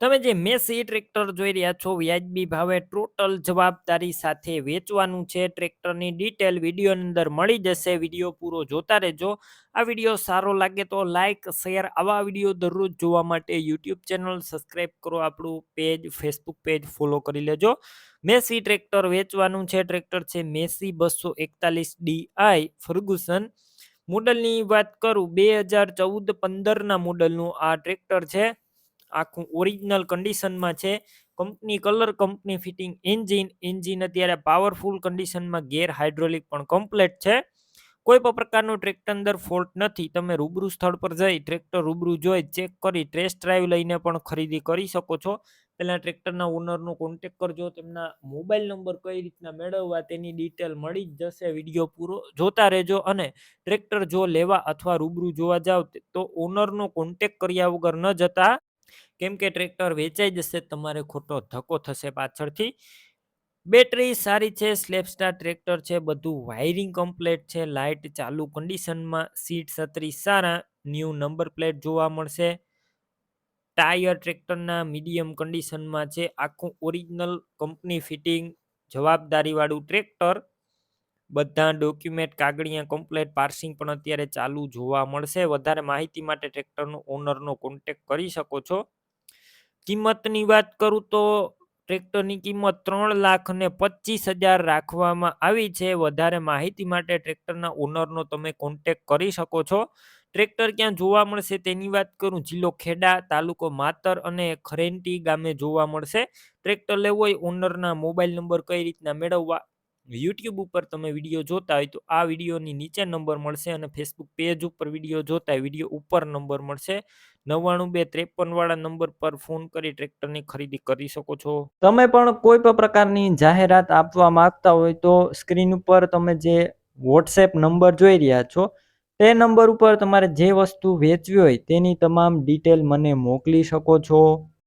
તમે જે Massey tractor જોઈ રહ્યા છો, વ્યાજબી ભાવે ટોટલ જવાબદારી સાથે વેચવાનું છે. ટ્રેક્ટરની ડિટેલ વિડીયોની અંદર મળી જશે. વીડિયો પૂરો જોતા રહેજો. આ વીડિયો સારો લાગે તો લાઇક શેર આવા વીડિયો દરરોજ જોવા માટે યુટ્યુબ ચેનલ સબસ્ક્રાઈબ કરો. આપણું પેજ, ફેસબુક પેજ ફોલો કરી લેજો. મેસી ટ્રેક્ટર વેચવાનું છે. ટ્રેક્ટર છે મેસી બસો એકતાલીસ ડીઆઈ ફર્ગુસન. મોડલની વાત કરું, બે હજાર ચૌદ પંદરના મોડલનું આ ટ્રેક્ટર છે. આખું ઓરિજિનલ કન્ડિશનમાં છે. Company colour company fitting engine engine અત્યારે પાવરફુલ કન્ડિશનમાં ગેર હાઇડ્રોલિક પણ કમ્પ્લેટ છે. કોઈ પણ પ્રકારનું ટ્રેક્ટર અંદર ફોલ્ટ નથી. તમે રૂબરૂ સ્થળ પર જઈ ટ્રેક્ટર રૂબરૂ જોઈ ચેક કરી ટેસ્ટ ડ્રાઈવ લઈને પણ ખરીદી કરી શકો છો. પહેલાં ટ્રેક્ટરના ઓનરનો કોન્ટેક કરજો, તેમના મોબાઈલ નંબર કઈ રીતના મેળવવા તેની ડિટેલ મળી જ જશે. વીડિયો પૂરો જોતા રહેજો અને ટ્રેક્ટર જો લેવા અથવા રૂબરૂ જોવા જાવ, તો ઓનરનો કોન્ટેક કર્યા વગર ન જતા કેમ કે ટ્રેક્ટર વેચાઈ જશે, તમારે ખોટો ધક્કો થશે પાછળથી. બેટરી સારી છે, સ્લેપસ્ટાર ટ્રેક્ટર છે, બધું વાયરિંગ કમ્પ્લેટ છે, લાઇટ ચાલુ કન્ડિશનમાં, સીટ છત્રી સારા, ન્યૂ નંબર પ્લેટ જોવા મળશે. ટાયર ટ્રેક્ટરના મીડિયમ કન્ડિશનમાં છે, આખું ઓરિજિનલ કંપની ફિટિંગ, જવાબદારીવાળું ટ્રેક્ટર. બધા ડોક્યુમેન્ટ કાગળિયા કમ્પ્લેટ, પાર્સિંગ પણ અત્યારે ચાલુ જોવા મળશે. વધારે માહિતી માટે ટ્રેક્ટરનો ઓનરનો કોન્ટેક કરી શકો છો. કિંમતની વાત કરું તો ટ્રેક્ટરની કિંમત ત્રણ લાખ ને પચીસ હજાર રાખવામાં આવી છે. વધારે માહિતી માટે ટ્રેક્ટરના ઓનરનો તમે કોન્ટેક કરી શકો છો. ટ્રેક્ટર ક્યાં જોવા મળશે તેની વાત કરું. જિલ્લો ખેડા, તાલુકો માતર અને ખરેન્ટી ગામે જોવા મળશે. ટ્રેક્ટર લેવું હોય, ઓનરના મોબાઈલ નંબર કઈ રીતના મેળવવા યુટ્યુબ ઉપર તમે વીડિયો જોતા હોય તો આ વિડીયોની નીચે નંબર મળશે અને ફેસબુક પેજ ઉપર વીડિયો જોતા હોય વીડિયો ઉપર નંબર મળશે. નવ્વાણું બે ત્રેપનવાળા નંબર પર ફોન કરી ટ્રેક્ટરની ખરીદી કરી શકો છો. તમે પણ કોઈ પણ પ્રકારની જાહેરાત આપવા માંગતા હોય તો સ્ક્રીન ઉપર તમે જે વોટ્સએપ નંબર જોઈ રહ્યા છો, તે નંબર ઉપર તમારે જે વસ્તુ વેચવી હોય તેની તમામ ડિટેલ મને મોકલી શકો છો.